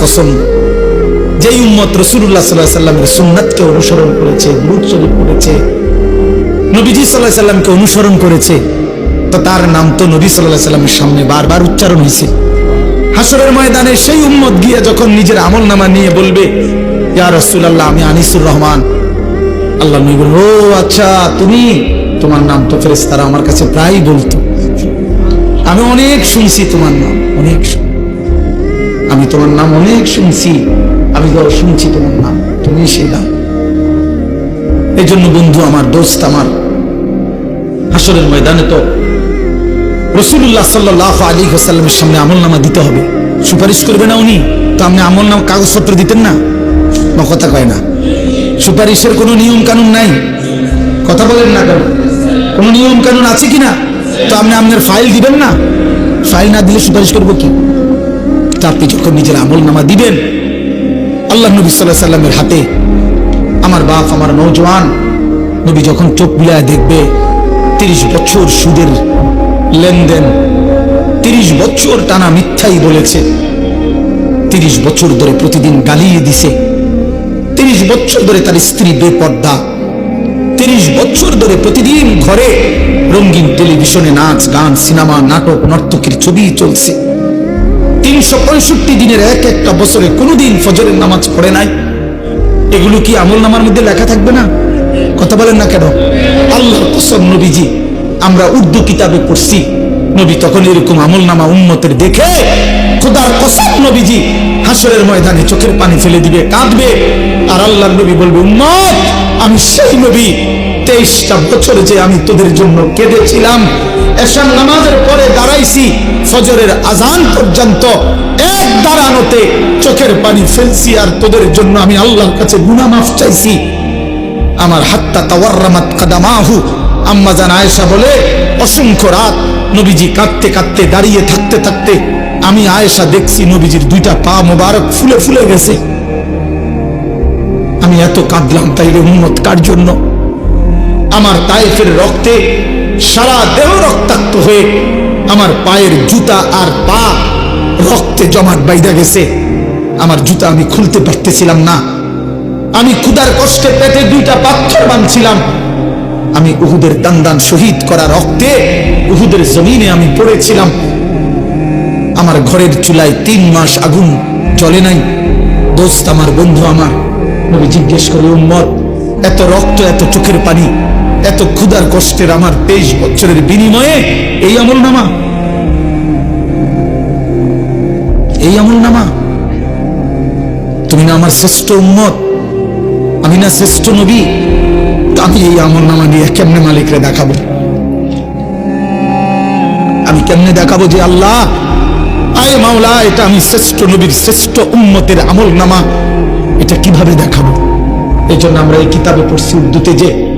কসম। যেই উম্মত রসুল্লাহ সাল্লাহ সাল্লামের সুন্নাতকে অনুসরণ করেছে গুরুদ শরীফ করেছে, নবীজি সাল্লাহ সাল্লামকে অনুসরণ করেছে, তো তার নাম তো নবী সাল্লাহ সাল্লামের সামনে বারবার উচ্চারণ হয়েছে। হাসরের ময়দানে সেই উম্মত গিয়ে যখন নিজের আমল নামা নিয়ে বলবে, ইয়া রসুল আল্লাহ আমি আনিসুর রহমান। আল্লাহ নবী বলল ও আচ্ছা তুমি? তোমার নাম তো ফেরেস তারা আমার কাছে প্রায় বলতো। আমি অনেক শুনছি তোমার নাম, অনেক আমি তোমার নাম অনেক শুনছি। আমি তো শুনছি তোমার নাম। তুমি সেই নাম এই জন্য বন্ধু আমার, দোস্ত আমার হাসরের ময়দানে তো রসুল্লাহ সাল্লাহ আলী হোসাল্লামের সামনে আমল নামা দিতে হবে। সুপারিশ করবে না উনি? তো আপনি আমল নামা কাগজপত্র দিতেন না? কথা কয় না। সুপারিশের কোনো নিয়ম কানুন নাই। কথা বলেন না কেন? কোনো নিয়ম কানুন আছে কি না তো আপনি আপনার ফাইল দিবেন না? ফাইল না দিলে সুপারিশ করব কি? তা আপনি যখন নিজের আমল নামা দিবেন, আল্লাহ নবী সাল্লাহ সাল্লামের হাতে আমার বাপ, আমার নৌজওয়ান নবী যখন চোখ বিলায় দেখবে, তিরিশ বছর সুদের লেনদেন, তিরিশ বছর টানা মিথ্যাই বলেছে, তিরিশ বছর ধরে প্রতিদিন গালিয়ে দিছে, তিরিশ বছর ধরে তার স্ত্রী বেপর্দা, তিরিশ বছর ধরে প্রতিদিন ঘরে রঙিন টেলিভিশনে নাচ, গান, সিনেমা, নাটক, নর্তকীর ছবি চলছে। তিনশো পঁয়ষট্টি দিনের এক একটা বছরে কোনোদিন ফজরের নামাজ পড়ে নাই। এগুলো কি আমল নামার মধ্যে লেখা থাকবে না? কথা বলেন না কেন? আল্লাহ কসম নবীজি, আমরা উর্দু কিতাবে পড়ছি। নবী তখন এরকম আমল নামা উন্মতের দেখে খোদার কসম নবীজি, হাসরের ময়দানে চোখের পানি ফেলে দিবে, কাঁদবে। আর আল্লাহ নবী বলবে, উম্মত, আমি সেই নবী। তেইশটা বছর যে আমি তোদের জন্য কেঁদেছিলাম, এসার নামাজের পরে দাঁড়াইছি, ফজরের আজান পর্যন্ত এক দাঁড়ানোতে চোখের পানি ফেলছি আর তোদের জন্য আমি আল্লাহর কাছে গুনাহ মাফ চাইছি। আমার হাত্তা তাওয়াররামাত কাদামাহু। আম্মা জান আয়েশা বলে, অসংখ্য রাত নবীজি কাঁদতে কাঁদতে দাঁড়িয়ে থাকতে থাকতে আমি আয়েশা দেখছি নবীজির দুইটা পা মোবারক ফুলে ফুলে গেছে। আমি এত কাঁদলাম তাইলে উন্মত কার জন্য? আমার তাইফের রক্তে সারা দেহ রক্তাক্ত হয়ে আমার পায়ের জুতা আর পা রক্তে জমাট বাইদা গেছে। আমার জুতা আমি খুলতে পারতেছিলাম না। আমি ক্ষুদার কষ্টে পেটে দুইটা পাথর বাঁধছিলাম। আমি উহুদের দান শহীদ করা রক্তে উহুদের জমিনে আমি পড়েছিলাম। আমার ঘরের চুলায় তিন মাস আগুন জ্বলে নাই। দোস্ত, আমার বন্ধু আমার। নবী জিজ্ঞেস করে, উম্মত, এত রক্ত, এত চোখের পানি এত ক্ষুদার কষ্টের আমার তেইশ বছরের বিনিময়ে এই আমল নামা এই আমল নামা তুমি না আমার শ্রেষ্ঠ উম্মত, আমি না শ্রেষ্ঠ নবী আমি এই আমল নামা দিয়ে কেমনে মালিকরে দেখাবো? আমি কেমনে দেখাবো যে আল্লাহ, আয় মাওলা, এটা আমি শ্রেষ্ঠ নবীর শ্রেষ্ঠ উম্মতের আমল নামা এটা কীভাবে দেখাবো? এই জন্য আমরা এই কিতাবে পড়ছি উর্দুতে যে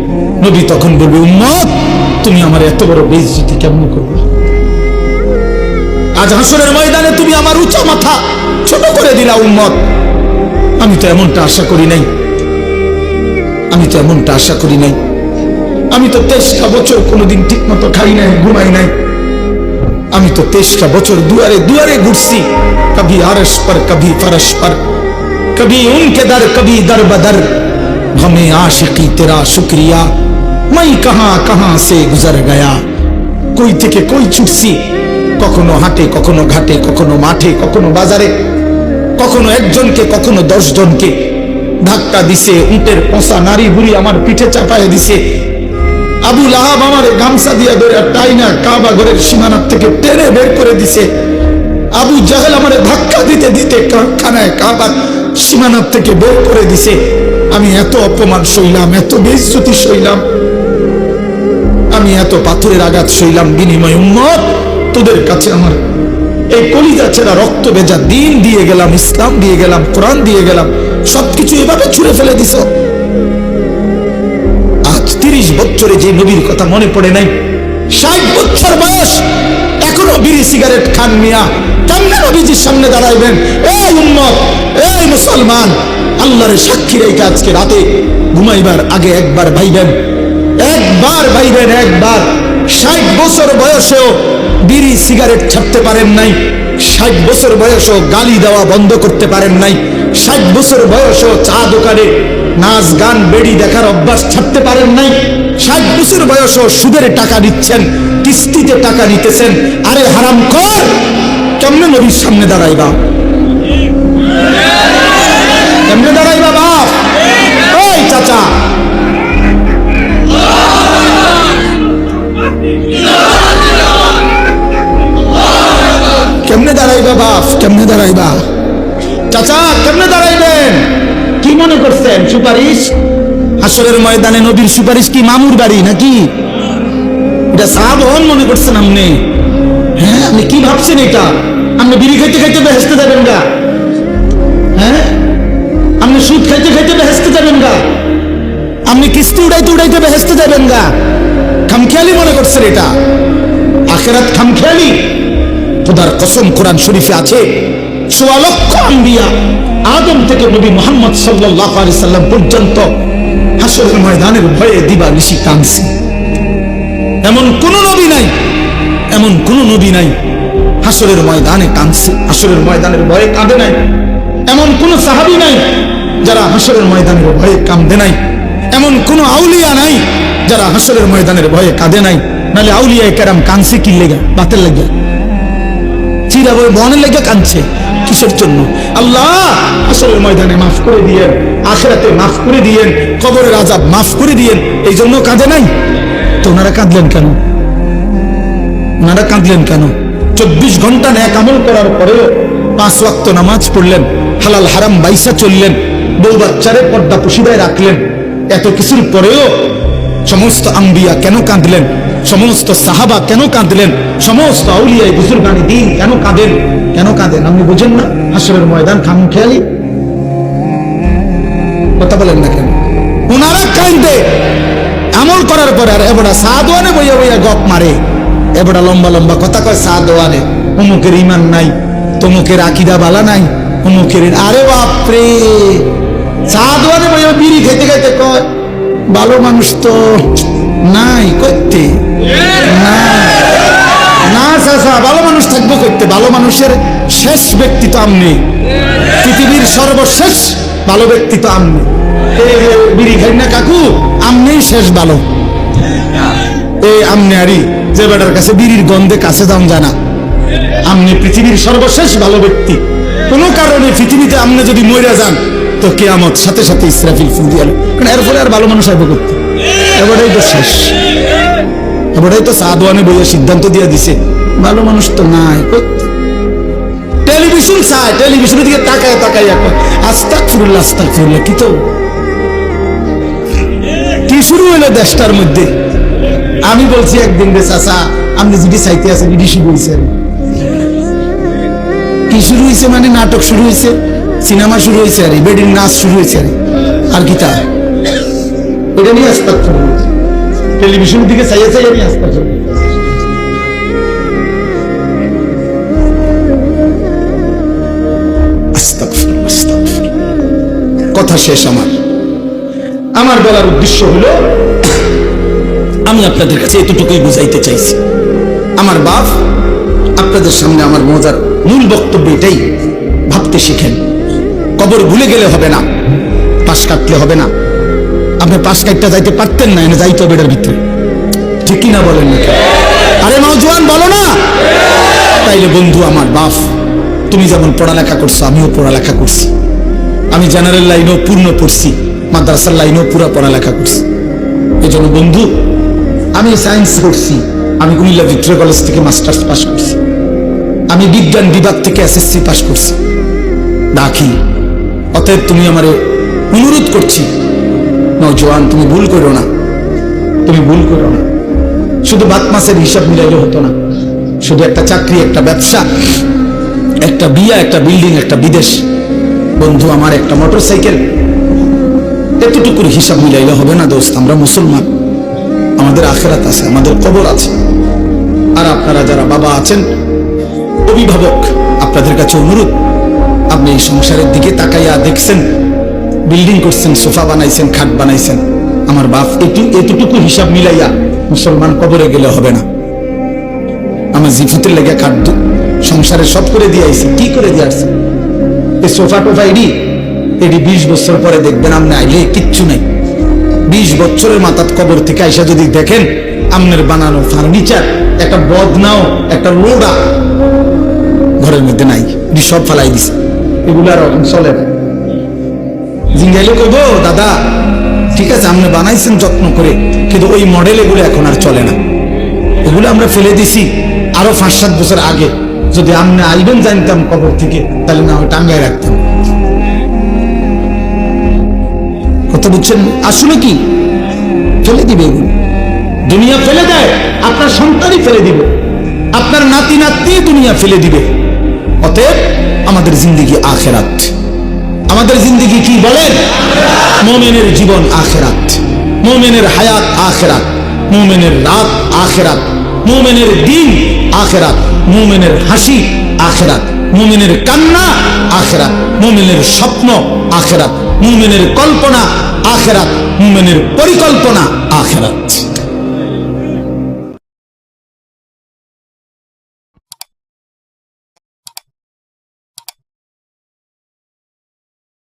নবী তখন বলবে, উম্মত, তুমি আমার এত বড় বেজিতে কেমন করবে? আজ হাসরের ময়দানে তুমি আমার উঁচা মাথা ছোট করে দিলা, উম্মত। আমি তো এমনটা আশা করি নাই। আমি তো এমনটা আশা করি নাই। আমি তো তেইশটা বছর কোনোদিন ঠিক মতো খাই নাই, ঘুমাই নাই। আমি তো তেইশটা বছর দুয়ারে দুয়ারে ঘুরছি। কবি আরস পর, কবি ফরস পর, কবি উনকে দর, কবি দর। বদর हमें आशिकी तेरा शुक्रिया मैं कहां कहां से गुजर गया কই থেকে কই ছুটছি কখনো হাটে কখনো ঘাটে কখনো মাঠে কখনো বাজারে কখনো একজনকে কখনো দশ জনকে ধাক্কা দিছে উটের পচা নারী বুড়ি আমার পিঠে চাপায় দিছে আবু লাহাব আমার গামছা দিয়া ধরে টাইনা কাবা ঘরের সীমানার থেকে টেনে বের করে দিছে আবু জাহেল আমার ধাক্কা দিতে দিতে কারখানায় কাবার সীমানার থেকে বের করে দিছে আমি এত অপমান সইলাম, এত বেজ্জতি সইলাম। আমি এত পাথরের আঘাত সইলাম বিনিময় উম্মত। তোদের কাছে আমার এই কলিজা ছেড়া রক্ত ভেজা দিন দিয়ে গেলাম, ইসলাম দিয়ে গেলাম, কোরআন দিয়ে গেলাম, সবকিছু এভাবে ছুঁড়ে ফেলে দিছ। আজ তিরিশ বছরে যে নবীর কথা মনে পড়ে নাই ষাট বছর বয়স, এখনও বিড়ি সিগারেট খান মিয়া। কেমনে নবীজির সামনে দাঁড়াইবেন? এই উম্মত, এই মুসলমান আল্লাহরের সাক্ষীর এই আজকে রাতে ঘুমাইবার আগে একবার ভাইবেন একবার ভাইবেন একবার। ষাট বছর বয়সেও বিড়ি সিগারেট ছাড়তে পারেন নাই। ষাট বছর বয়সেও গালি দেওয়া বন্ধ করতে পারেন নাই। ষাট বছর বয়সেও চা দোকানে নাচ, গান, বেড়ি দেখার অভ্যাস ছাড়তে পারেন নাই। ষাট বছর বয়সেও সুদের টাকা নিচ্ছেন, কিস্তিতে টাকা নিতেছেন। আরে হারাম কর কেমনে নবীর সামনে দাঁড়াইবা? ময়দানে নবীর সুপারিশ কি মামুর বাড়ি নাকি? এটা সাহাবহন মনে করছেন আপনি? হ্যাঁ আপনি কি ভাবছেন এটা? আপনি বিড়ি খাইতে খাইতে বেহেস্তে যাবেন গা। হ্যাঁ? আপনি সুদ খাইতে খাইতে বেহেস্তে যাবেন গা। আপনি কিস্তি উড়াইতে উড়াইতে বেহেস্তে যাবেন গা। খামখেয়ালি মনে করছেন এটা। আখেরাত খামখেয়ালি। খোদার কসম কোরআন শরীফে আছে, সোয়া লক্ষ আম্বিয়া আদম থেকে নবী মোহাম্মদ সাল্লাল্লাহু আলাইহি সাল্লাম পর্যন্ত হাসরের ময়দানের ভয়ে দিবা নিশি কাঁদছে এমন কোন নবী নাই, এমন কোন নবী নাই। হাসরের ময়দানে কাঁদছে হাসরের ময়দানের ভয়ে কাঁদে নাই। এমন কোন সাহাবী নাই, যারা হাসরের ময়দানের ভয়ে কাঁদে নাই। এমন কোন আউলিয়া নাই, যারা হাসরের ময়দানের ভয়ে কাঁদে নাই। নালে আউলিয়া কেরাম কাঁদছে কি লেগে? বাতের লেগে? চিরা বনের লেগে কাঁদছে কিসের জন্য? আল্লাহ আসরের ময়দানে মাফ করে দিয়েন। আখেরাতে মাফ করে দিয়েন, কবরের আজাব মাফ করে দিয়েন এই জন্য কাঁদে নাই? তো ওনারা কাঁদলেন কেন? ওনারা কাঁদলেন কেন? চব্বিশ ঘণ্টা ন্যাক আমল করার পরেও পাঁচ ওয়াক্ত নামাজ পড়লেন, হালাল হারাম বাইসা চললেন, বউ বাচ্চারে পর্দা পুশিদায় রাখলেন। এত কিছুর পরেও সমস্ত আম্বিয়া কেন কাঁদলেন? সমস্ত সাহাবা কেন কাঁদলেন? সমস্ত আউলিয়ায় বুজুর্গানি দিন কেন কাঁদেন? কেন কাঁদেন? আপনি বুঝেন না? হাসরের ময়দান খাম খেয়ালি কথা বলেন না কেন? ওনারা কাঁদে আমল করার পরে আর এবারা সাদওয়ানে বইয়া বইয়া গপ মারে। এবারা লম্বা লম্বা কথা কয় সাদওয়ানে অমুকের ইমান নাই, তমুকের আকিদা বালা নাই অমুকের আরে বাপরে! সাদওয়ানে বইয়া বিড়ি খেতে খেতে কয়, ভালো মানুষ তো নাই করতে। না। না ভালো মানুষ থাকব করতে। ভালো মানুষের শেষ ব্যক্তি তো পৃথিবীর সর্বশেষ ভালো ব্যক্তি তো এ, বিড়ি খাই না কাকু? আমনেই শেষ ভালো। এই আমনে আরি যে বেটার কাছে বিড়ির গন্ধে কাছে দাম জানা। পৃথিবীর সর্বশেষ ভালো ব্যক্তি। কোনো কারণে পৃথিবীতে আপনি যদি মরে যান তো কেয়ামত সাথে সাথে ইসরাফিল ফুল দিয়ে। কারণ এরপরে আর ভালো মানুষ আইব করতে এবারেই তো শেষ। এবারেই তো সাদওয়ানে বইয়ে সিদ্ধান্ত দিয়ে দিছে ভালো মানুষ তো নাই করতে টেলিভিশনের দিকে তাকায় তাকায় আস্তাক ফুরুল্লাহ আস্তাক কি তো? কি শুরু দেশটার মধ্যে? আমি বলছি একদিন রে চাচা, আপনি যদি চাইতে আছেন ইডি শুরু কি শুরু হয়েছে মানে নাটক শুরু হয়েছে সিনেমা শুরু হয়েছে আরে বেডির নাচ শুরু হয়েছে আরে। আর কি তা? এটা নিয়ে আস্তাক টেলিভিশনের দিকে চাইয়ে চাইয়ে নিয়ে আস্তাক কথা শেষ আমার। আমার বলার উদ্দেশ্য হলো, আমি আপনাদের কাছে এতটুকুই বুঝাইতে চাইছি। আমার বাপ আপনাদের সামনে আমার মজার মূল বক্তব্য এটাই, ভাবতে শিখেন। কবর ভুলে গেলে হবে না, পাশ কাটলে হবে না। আপনি পাশ কাটতে যাইতে পারতেন না, এনে যাইতে হবে এটার ভিতরে। ঠিক কিনা বলেন না? আরে নওজোয়ান বলো না। তাইলে বন্ধু, আমার বাপ, তুমি যেমন পড়ালেখা করছ, আমিও পড়ালেখা করছি। আমি জেনারেল লাইনেও পূর্ণ পড়ছি, মাদ্রাসার লাইনেও পুরো পড়ালেখা করছি। এই জন্য বন্ধু, আমি সায়েন্স পড়ছি, আমি কুমিল্লা ভিক্টোরিয়া কলেজ থেকে মাস্টার্স পাস করছি। আমি বিজ্ঞান বিভাগ থেকে এসএসসি পাস করছি। ডাকি অতএব তুমি আমারে অনুরোধ করছি। নজওয়ান তুমি ভুল করো না। তুমি ভুল করো না। শুধু বাত মাসের হিসাব মিলাইলে হতো না। শুধু একটা চাকরি, একটা ব্যবসা, একটা বিয়া, একটা বিল্ডিং একটা বিদেশ। বন্ধু, আমার একটা মোটর সাইকেল এতটুকুর হিসাব মিলাইলে হবে না দোস্ত, আমরা মুসলমান। আমাদের আখেরাত আছে, আমাদের কবর আছে। আর আপনারা যারা বাবা আছেন, অভিভাবক, আপনাদের কাছে অনুরোধ, আপনি এই সংসারের দিকে তাকাইয়া দেখছেন, বিল্ডিং করছেন, সোফা বানাইছেন, খাট বানাইছেন। আমার বাপ একটু এতটুকু হিসাব মিলাইয়া মুসলমান কবরে গেলে হবে না। আমার জিফুতের লেগে খাদ্য সংসারে সব করে দিয়ে আইছি, কি করে দিয়ে আসছে? এই সোফা টোফা এডি এডি বিশ বছর পরে দেখবেন আপনি আইলে কিচ্ছু নাই। বিশ বছরের মাথাত কবর থেকে আইসা যদি দেখেন, আমনের বানানো ফার্নিচার, একটা বদনাও, একটা লোডা ঘরের মধ্যে নাই সব ফালাই দিছে। এগুলো আর চলে না। জিঙ্গাইলে কইব, দাদা, ঠিক আছে আপনি বানাইছেন যত্ন করে, কিন্তু ওই মডেল এগুলো এখন আর চলে না। এগুলো আমরা ফেলে দিছি, আরও পাঁচ সাত বছর আগে। যদি আপনি আইবেন জানতাম কবর থেকে, তাহলে না টাঙ্গায় রাখতাম। কথা বুঝছেন? আসলে কি? ফেলে দিবে এগুলো। দুনিয়া ফেলে দেয়, আপনার সন্তানই ফেলে দিবে। আপনার নাতি নাতনি দুনিয়া ফেলে দিবে। অতএব আমাদের জিন্দিগি আখেরাত। আমাদের জিন্দিগি কি বলেন? মোমেনের জীবন আখেরাত। মোমেনের হায়াত আখেরাত। মোমেনের রাত আখেরাত। মোমেনের দিন আখেরাত। মুমিনের হাসি, আখেরাত। মুমিনের কান্না, আখেরাত। মুমিনের স্বপ্ন, আখেরাত। মুমিনের কল্পনা, আখেরাত। মুমিনের পরিকল্পনা, আখেরাত।